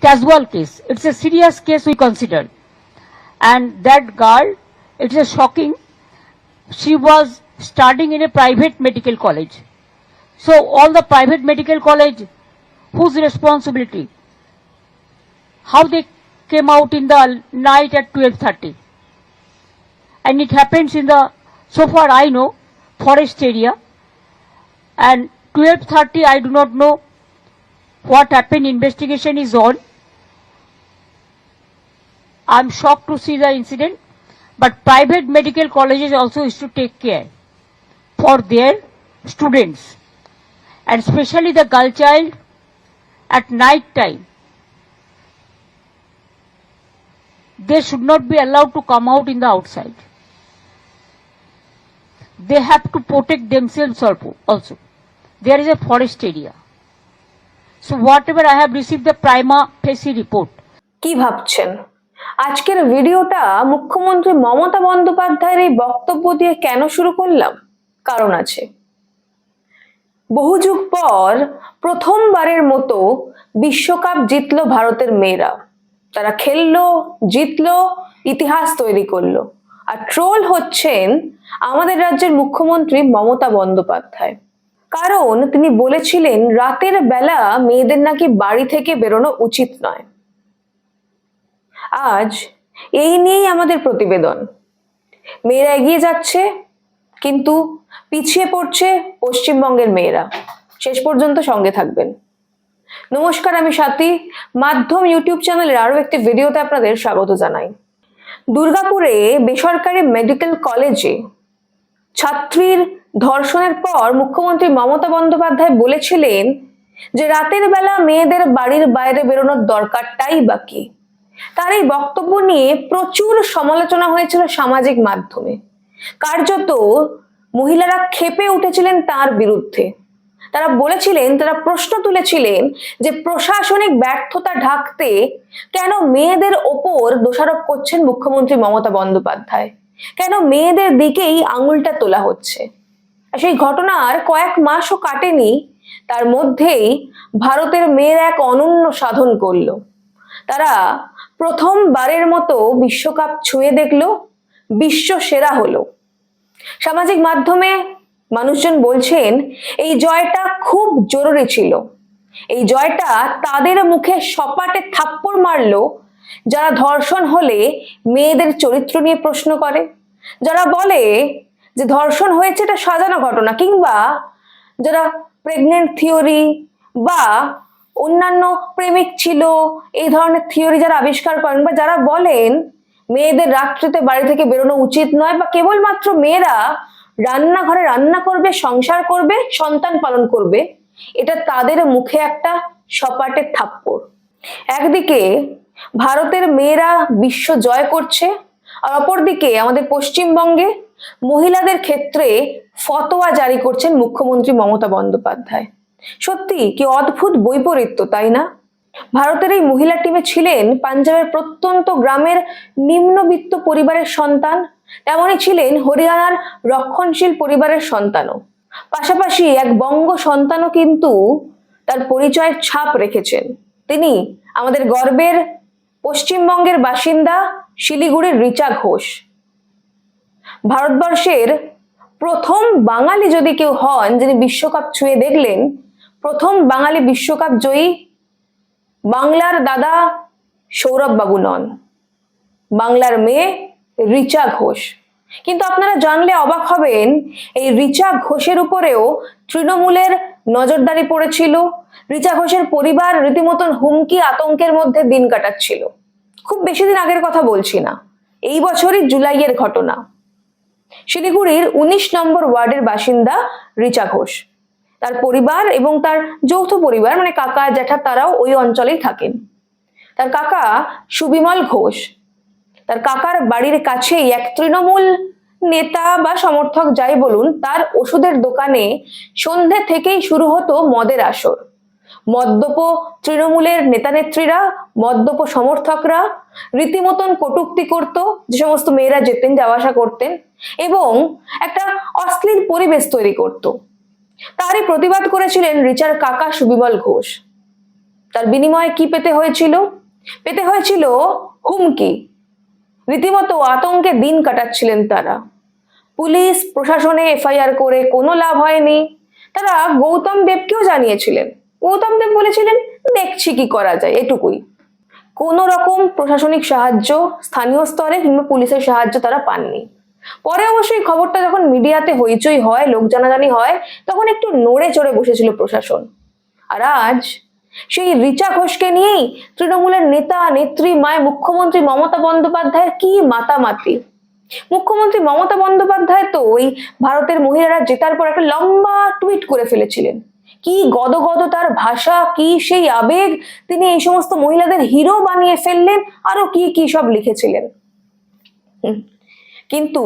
casual case. It's a serious case we consider. And that girl, it's a shocking. She was studying in a private medical college. So all the private medical college, whose responsibility? How they came out in the night at 12.30. And it happens in the, so far I know, forest area. And 12.30 I do not know what happened, investigation is on. I'm shocked to see the incident, but private medical colleges also is to take care for their students, and especially the girl child at night time. They should not be allowed to come out in the outside. They have to protect themselves also. also. There is a forest area. So whatever I have received the prima facie report, কি ভাবছেন আজকের ভিডিওটা মুখ্যমন্ত্রী মমতা বন্দ্যোপাধ্যায়ের এই বক্তব্য দিয়ে কেন শুরু করলাম? কারণ আছে। বহু যুগ পর প্রথমবারের মতো বিশ্বকাপ জিতলো ভারতের মেয়েরা। তারা খেললো, জিতলো, ইতিহাস তৈরি করল। আর ট্রোল হচ্ছেন আমাদের রাজ্যের মুখ্যমন্ত্রী মমতা বন্দ্যোপাধ্যায়। কারণ তিনি বলেছিলেন, রাতের বেলা মেয়েদের নাকি বাড়ি থেকে বেরোনো উচিত নয়। আজ এই নিয়েই আমাদের প্রতিবেদন। মেয়েরা এগিয়ে যাচ্ছে, কিন্তু পিছিয়ে পড়ছে পশ্চিমবঙ্গের মেয়েরা। শেষ পর্যন্ত সঙ্গে থাকবেন। নমস্কার, আমি সাথী মাধ্যম ইউটিউব চ্যানেলের আরও একটি ভিডিওতে আপনাদের স্বাগত জানাই। দুর্গাপুরে বেসরকারি মেডিকেল কলেজে ছাত্রীর ধর্ষণের পর মুখ্যমন্ত্রী মমতা বন্দ্যোপাধ্যায় বলেছিলেন যে রাতের বেলা মেয়েদের বাড়ির বাইরে বেরোনোর দরকারটাই বাকি। তার এই বক্তব্য নিয়ে প্রচুর সমালোচনা হয়েছিল সামাজিক মাধ্যমে। কার্যত মহিলারা ক্ষেপে উঠেছিলেন তার বিরুদ্ধে। তারা বলেছিলেন, তারা প্রশ্ন তুলেছিলেন যে প্রশাসনিক ব্যর্থতা ঢাকতে কেন মেয়েদের ওপর দোষারোপ করছেন মুখ্যমন্ত্রী মমতা বন্দ্যোপাধ্যায়? কেন মেয়েদের দিকেই আঙুলটা তোলা হচ্ছে? সেই ঘটনার কয়েক মাসও কাটেনি, তার মধ্যেই ভারতের মেয়েরা এক অনন্য সাধন করল। তারা প্রথমবারের মতো বিশ্বকাপ ছুঁয়ে দেখল, বিশ্ব সেরা হলো। সামাজিক মাধ্যমে মানুষজন বলছেন, এই জয়টা খুব জরুরি ছিল। এই জয়টা তাদের মুখে সপাটে থাপ্পড় মারলো, যারা ধর্ষণ হলে মেয়েদের চরিত্র নিয়ে প্রশ্ন করে। যারা বলে যে ধর্ষণ হয়েছে এটা সাজানো ঘটনা, কিংবা যারা প্রেগনেন্ট থিওরি বা অন্যান্য প্রেমিক ছিল, এই ধরনের থিওরি যারা আবিষ্কার করেন বা যারা বলেন, মেয়েদের রাত্রিতে বাড়ি থেকে বেরোনো উচিত নয় বা কেবলমাত্র মেয়েরা রান্নাঘরে রান্না করবে, সংসার করবে, সন্তান পালন করবে, এটা তাদের মুখে একটা সপাটের থাপ্পড়। একদিকে ভারতের মেয়েরা বিশ্ব জয় করছে, আর অপরদিকে আমাদের পশ্চিমবঙ্গে মহিলাদের ক্ষেত্রে ফতোয়া জারি করছেন মুখ্যমন্ত্রী মমতা বন্দ্যোপাধ্যায়। সত্যি কি অদ্ভুত বৈপরীত্য, তাই না? ভারতের এই মহিলা টিমে ছিলেন পাঞ্জাবের প্রত্যন্ত গ্রামের নিম্নবিত্ত পরিবারের সন্তান। তেমনই ছিলেন হরিয়ানার রক্ষণশীল পরিবারের সন্তানও। পাশাপাশি এক বঙ্গ সন্তানও কিন্তু তার পরিচয়ের ছাপ রেখেছেন। তিনি আমাদের গর্বের পশ্চিমবঙ্গের বাসিন্দা শিলিগুড়ির রিচা ঘোষ। ভারতবর্ষের প্রথম বাঙালি যদি কেউ হন, যিনি বিশ্বকাপ ছুঁয়ে দেখলেন প্রথম বাঙালি বিশ্বকাপ জয়ী বাংলার দাদা সৌরভ বাবু নন। বাংলার মেয়ে রিচা ঘোষ। কিন্তু আপনারা জানলে অবাক হবেন, এই রিচা ঘোষের উপরেও তৃণমূলের নজরদারি পড়েছিল। রিচা ঘোষের পরিবার রীতিমতন হুমকি আতঙ্কের মধ্যে দিন কাটাচ্ছিল। খুব বেশি দিন আগের কথা বলছি না, এই বছরই জুলাইয়ের ঘটনা। শিলিগুড়ির উনিশ নম্বর ওয়ার্ডের বাসিন্দা রিচা ঘোষ। তার পরিবার এবং তার যৌথ পরিবার মানে কাকা, জ্যাঠা তারাও ওই অঞ্চলেই থাকেন। তার কাকা সুবিমল ঘোষ। তার কাকার বাড়ির কাছেই এক তৃণমূল নেতা বা সমর্থক যাই বলুন, তার ওষুধের দোকানে সন্ধে থেকেই শুরু হতো মদের আসর। মদ্যপ তৃণমূলের নেতানেত্রীরা, মদ্যপ সমর্থকরা রীতিমতন কটূক্তি করত, যে সমস্ত মেয়েরা যেতেন, যাওয়া আসা করতেন এবং একটা অশ্লীল পরিবেশ তৈরি করত। তারই প্রতিবাদ করেছিলেন রিচার কাকা সুবিমল ঘোষ। তার বিনিময়ে কি পেতে হয়েছিল? পেতে হয়েছিল হুমকি। রীতিমতো আতঙ্কে দিন কাটাচ্ছিলেন তারা। পুলিশ, প্রশাসনে এফআইআর করে কোনো লাভ হয়নি। তারা গৌতম দেবকেও জানিয়েছিলেন। গৌতম দেব বলেছিলেন, দেখছি কি করা যায়, এটুকুই। কোনো রকম প্রশাসনিক সাহায্য স্থানীয় স্তরে কিংবা পুলিশের সাহায্য তারা পাননি। পরে অবশ্যই খবরটা যখন মিডিয়াতে হইচই হয়, লোক জানাজানি হয়, তখন একটু নড়ে চড়ে বসেছিল প্রশাসন। আর আজ সেই রিচা ঘোষকে নিয়েই তৃণমূলের নেতা, নেত্রী, মায় মুখ্যমন্ত্রী মমতা বন্দ্যোপাধ্যায়ের কি মাতামাতি। মুখ্যমন্ত্রী মমতা বন্দ্যোপাধ্যায় তো ওই ভারতের মহিলারা জেতার পর একটা লম্বা টুইট করে ফেলেছিলেন। কি গদগদ তার ভাষা, কি সেই আবেগ, তিনি এই সমস্ত মহিলাদের হিরো বানিয়ে ফেললেন, আরও কি কি সব লিখেছিলেন। কিন্তু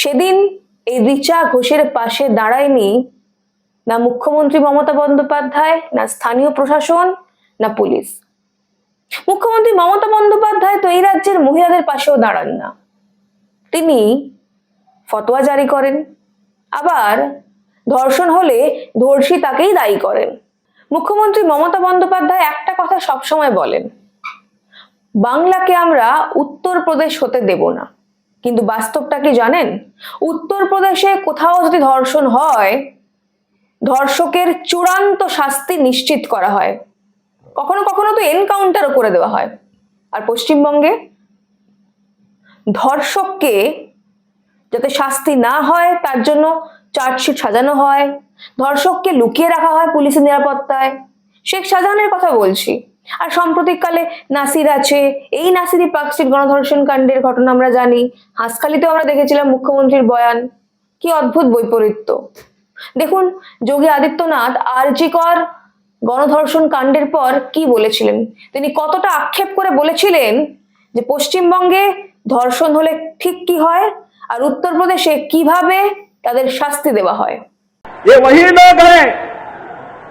সেদিন এই রিচা ঘোষের পাশে দাঁড়ায়নি না মুখ্যমন্ত্রী মমতা বন্দ্যোপাধ্যায়, না স্থানীয় প্রশাসন, না পুলিশ। মুখ্যমন্ত্রী মমতা বন্দ্যোপাধ্যায় তো এই রাজ্যের মহিলাদের পাশেও দাঁড়ান না। তিনি ফতোয়া জারি করেন, আবার ধর্ষণ হলে ধর্ষী তাকেই দায়ী করেন। মুখ্যমন্ত্রী মমতা বন্দ্যোপাধ্যায় একটা কথা সবসময় বলেন, বাংলাকে আমরা উত্তরপ্রদেশ হতে দেব না। কিন্তু বাস্তবটা কি জানেন? উত্তরপ্রদেশে কোথাও যদি ধর্ষণ হয়, ধর্ষকের চূড়ান্ত শাস্তি নিশ্চিত করা হয়। কখনো কখনো তো এনকাউন্টারও করে দেওয়া হয়। আর পশ্চিমবঙ্গে ধর্ষককে যাতে শাস্তি না হয়, তার জন্য চার্জশিট সাজানো হয়। ধর্ষককে লুকিয়ে রাখা হয় পুলিশের নিরাপত্তায়। শেখ শাহজাহানের কথা বলছি। আর সাম্প্রতিককালে নাসির আছে। এই নাসিরি পার্ক স্ট্রিট গণধর্ষণ কাণ্ডের ঘটনা আমরা জানি। হাসখালিতেও আমরা দেখেছিলাম মুখ্যমন্ত্রীর বয়ান। কি অদ্ভুত বৈপরীত্য। দেখুন, যোগী আদিত্যনাথ আরজিকর গণধর্ষণ কাণ্ডের পর কি বলেছিলেন? তিনি কতটা আক্ষেপ করে বলেছিলেন যে পশ্চিমবঙ্গে ধর্ষণ হলে ঠিক কি হয় আর উত্তরপ্রদেশে কীভাবে তাদের শাস্তি দেওয়া হয়।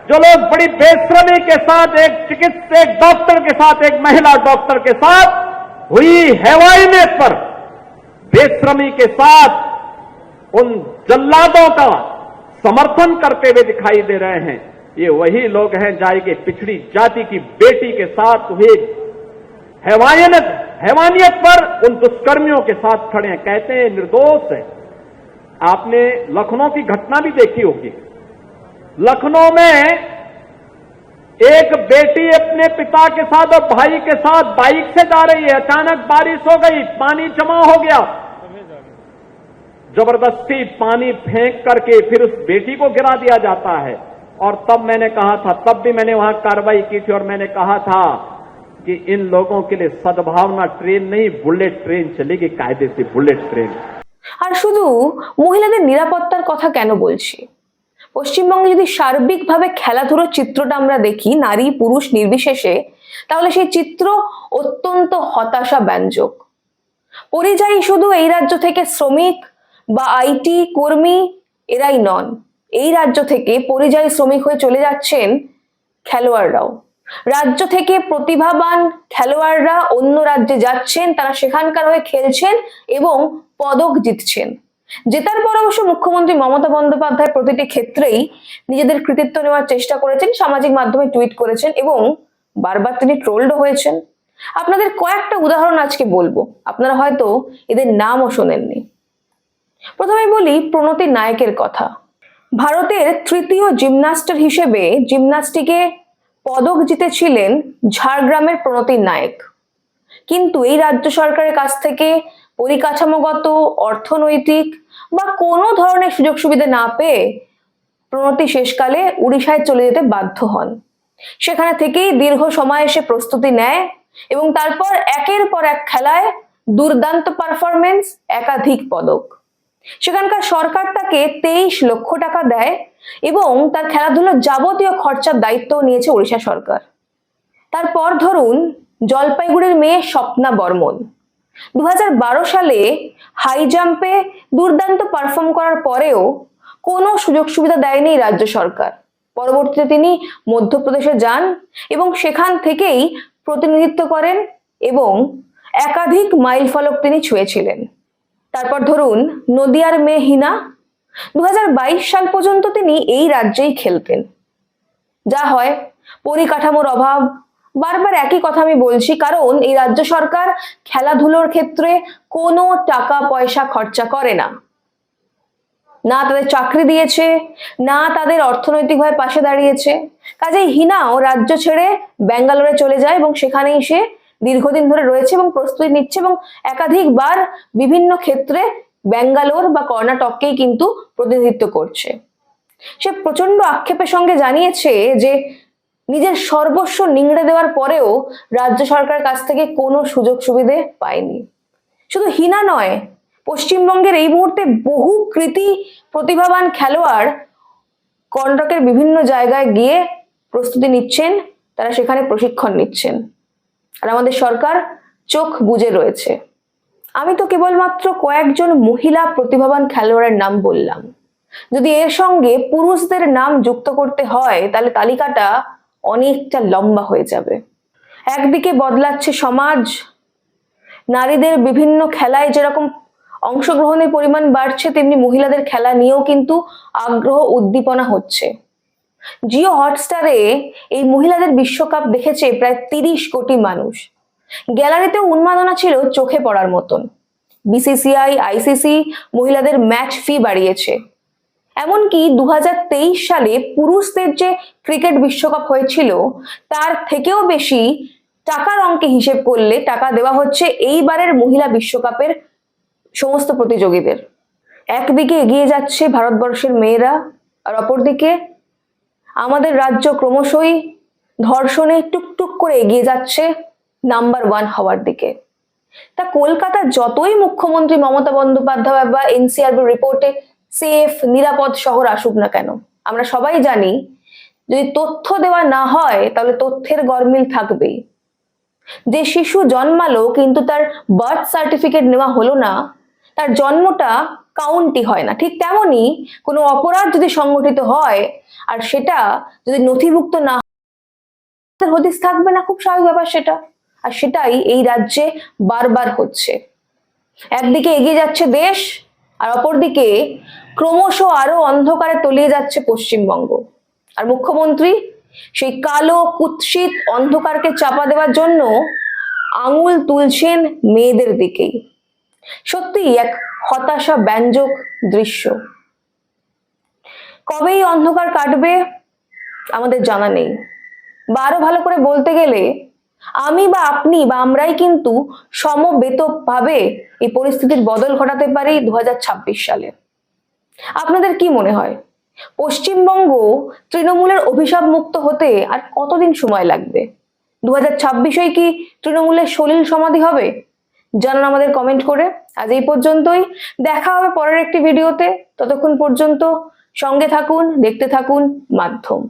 जो लोग बड़ी बेशर्मी के साथ, एक चिकित्सक, एक डॉक्टर के साथ, एक महिला डॉक्टर के साथ हुई हैवानियत पर, बेशर्मी के साथ उन जल्लादों का समर्थन करते हुए दिखाई दे रहे हैं। ये वही लोग हैं जाएँगे पिछड़ी जाति की बेटी के साथ हुए हैवानियत हैवानियत पर उन दुष्कर्मियों के साथ खड़े हैं। कहते हैं, निर्दोष है। आपने लखनऊ की घटना भी देखी होगी। लखनऊ में एक बेटी अपने पिता के साथ और भाई के साथ बाइक से जा रही है अचानक बारिश हो गई पानी जमा हो गया जबरदस्ती पानी फेंक करके फिर उस बेटी को गिरा दिया जाता है और तब मैंने कहा था तब भी मैंने वहां कार्रवाई की थी और मैंने कहा था कि इन लोगों के लिए सद्भावना ट्रेन नहीं बुलेट ट्रेन चलेगी कायदे से बुलेट ट्रेन আর শুধু মহিলাদের নিরাপত্তার কথা কেন বলছি পশ্চিমবঙ্গে যদি সার্বিকভাবে খেলাধুলোর চিত্রটা আমরা দেখি, নারী, পুরুষ নির্বিশেষে, তাহলে সেই চিত্র অত্যন্ত হতাশা ব্যঞ্জক। পরিযায়ী শুধু এই রাজ্য থেকে শ্রমিক বা আইটি কর্মী এরাই নন। এই রাজ্য থেকে পরিযায়ী শ্রমিক হয়ে চলে যাচ্ছেন খেলোয়াড়রাও। রাজ্য থেকে প্রতিভাবান খেলোয়াড়রা অন্য রাজ্যে যাচ্ছেন, তারা সেখানকার হয়ে খেলছেন এবং পদক জিতছেন। জেতার পর অবশ্য মুখ্যমন্ত্রী মমতা বন্দ্যোপাধ্যায় প্রতিটি ক্ষেত্রেই নিজেদের কৃতিত্ব নেওয়ার চেষ্টা করেছেন, সামাজিক মাধ্যমে টুইট করেছেন এবং বারবার তিনি ট্রোলড হয়েছেন। আপনাদের কয়েকটা উদাহরণ আজকে বলব। আপনারা হয়তো এদের নামও শোনেননি। প্রথমে বলি প্রণতি নায়কের কথা। ভারতের তৃতীয় জিমন্যাস্টার হিসেবে জিমন্যাস্টিকে পদক জিতেছিলেন ঝাড়গ্রামের প্রণতি নায়ক। কিন্তু এই রাজ্য সরকারের কাছ থেকে পরিকাঠামোগত, অর্থনৈতিক বা কোনো ধরনের সুযোগ সুবিধা না পেয়ে প্রণতি শেষকালে উড়িষ্যায় চলে যেতে বাধ্য হন। সেখানে থেকেই দীর্ঘ সময় এসে প্রস্তুতি নেয় এবং তারপর একের পর এক খেলায় দুর্দান্ত পারফরমেন্স একাধিক পদক। সেখানকার সরকার তাকে তেইশ লক্ষ টাকা দেয় এবং তার খেলাধুলার যাবতীয় খরচার দায়িত্ব নিয়েছে ওড়িশা সরকার। তারপর ধরুন, জলপাইগুড়ির মেয়ে স্বপ্না বর্মন। দু হাজার বারো সালে হাই জাম্পে দুর্দান্ত পারফর্ম করার পরেও কোনো সুযোগ সুবিধা দেয়নি রাজ্য সরকার। পরবর্তীতে তিনি মধ্যপ্রদেশে যান এবং সেখান থেকেই প্রতিনিধিত্ব করেন এবং একাধিক মাইল ফলক তিনি ছুঁয়েছিলেন। তারপর ধরুন নদিয়ার মেয়ে হিনা দু সাল পর্যন্ত তিনি এই রাজ্যেই খেলতেন। যা হয় পরিকাঠামোর অভাব বারবার একই কথা আমি বলছি, কারণ এই রাজ্য সরকার খেলাধুলোর ক্ষেত্রে কোনো টাকা পয়সা খরচা করে না। না তাদের চাকরি দিয়েছে, না তাদের অর্থনৈতিকভাবে পাশে দাঁড়িয়েছে। কাজেই হিনাও রাজ্য ছেড়ে ব্যাঙ্গালোরে চলে যায় এবং সেখানেই সে দীর্ঘদিন ধরে রয়েছে এবং প্রস্তুতি নিচ্ছে এবং একাধিকবার বিভিন্ন ক্ষেত্রে ব্যাঙ্গালোর বা কর্ণাটককেই কিন্তু প্রতিনিধিত্ব করছে। সে প্রচণ্ড আক্ষেপের সঙ্গে জানিয়েছে যে নিজের সর্বস্ব নিংড়ে দেওয়ার পরেও রাজ্য সরকারের কাছ থেকে কোনো সুযোগ সুবিধে পায়নি। শুধু হিনা নয়, পশ্চিমবঙ্গের এই মুহূর্তে বহু কৃতি প্রতিভাবান খেলোয়াড় কর্ণাটকের বিভিন্ন জায়গায় গিয়ে প্রস্তুতি নিচ্ছেন, তারা সেখানে প্রশিক্ষণ নিচ্ছেন। আর আমাদের সরকার চোখ বুজে রয়েছে। আমি তো কেবলমাত্র কয়েকজন মহিলা প্রতিভাবান খেলোয়াড়ের নাম বললাম। যদি এর সঙ্গে পুরুষদের নাম যুক্ত করতে হয়, তাহলে তালিকাটা অনেকটা লম্বা হয়ে যাবে। একদিকে বদলাচ্ছে সমাজ। নারীদের বিভিন্ন খেলায় যেরকম অংশগ্রহণের পরিমাণ বাড়ছে, তেমনি মহিলাদের খেলা নিয়েও কিন্তু আগ্রহ উদ্দীপনা হচ্ছে। জিও হটস্টারে এই মহিলাদের বিশ্বকাপ দেখেছে প্রায় তিরিশ কোটি মানুষ। গ্যালারিতেও উন্মাদনা ছিল চোখে পড়ার মতন। বিসিসিআই, আইসিসি মহিলাদের ম্যাচ ফি বাড়িয়েছে। এমনকি দু হাজার তেইশ সালে পুরুষদের যে ক্রিকেট বিশ্বকাপ হয়েছিল, তার থেকেও বেশি টাকার অঙ্কে হিসেব করলে টাকা দেওয়া হচ্ছে এইবারের মহিলা বিশ্বকাপের সমস্ত প্রতিযোগীদের। একদিকে এগিয়ে যাচ্ছে ভারতবর্ষের মেয়েরা, আর অপরদিকে আমাদের রাজ্য ক্রমশই ধর্ষণে টুকটুক করে এগিয়ে যাচ্ছে নাম্বার ওয়ান হওয়ার দিকে। তা কলকাতার যতই মুখ্যমন্ত্রী মমতা বন্দ্যোপাধ্যায় বা এনসিআরবি রিপোর্টে সেফ নিরাপদ শহর আসুক না কেন? আমরা সবাই জানি, যদি তথ্য দেওয়া না হয়, তাহলে তথ্যের গরমিল থাকবেই। যে শিশু জন্মালো, কিন্তু তার বার্থ সার্টিফিকেট নেওয়া হলো না, তার জন্মটা কাউন্টি হয় না। ঠিক তেমনই কোনো অপরাধ যদি সংগঠিত হয়, আর সেটা যদি নথিভুক্ত না হদিস থাকবে না, খুব স্বাভাবিক ব্যাপার সেটা। আর সেটাই এই রাজ্যে বারবার হচ্ছে। একদিকে এগিয়ে যাচ্ছে দেশ, আর অপরদিকে ক্রমশ আরও অন্ধকারে তলিয়ে যাচ্ছে পশ্চিমবঙ্গ। আর মুখ্যমন্ত্রী, সেই কালো কুৎসিত অন্ধকারকে চাপা দেওয়ার জন্য আঙুল তুলছেন মেয়েদের দিকেই। সত্যি এক হতাশা ব্যঞ্জক দৃশ্য। কবে এই অন্ধকার কাটবে, আমাদের জানা নেই। বা আরও ভালো করে বলতে গেলে, আমি বা আপনি বা আমরাই কিন্তু সমবেতভাবে এই পরিস্থিতির বদল ঘটাতে পারি দু হাজার ছাব্বিশ সালে। আপনাদের কি মনে হয়? পশ্চিমবঙ্গ তৃণমূলের অভিশাপ মুক্ত হতে আর কতদিন সময় লাগবে? দু হাজার ছাব্বিশে কি তৃণমূলের সলিল সমাধি হবে? জানান আমাদের কমেন্ট করে। আজ এই পর্যন্তই। দেখা হবে পরের একটি ভিডিওতে। ততক্ষণ পর্যন্ত সঙ্গে থাকুন, দেখতে থাকুন, মাধ্যম।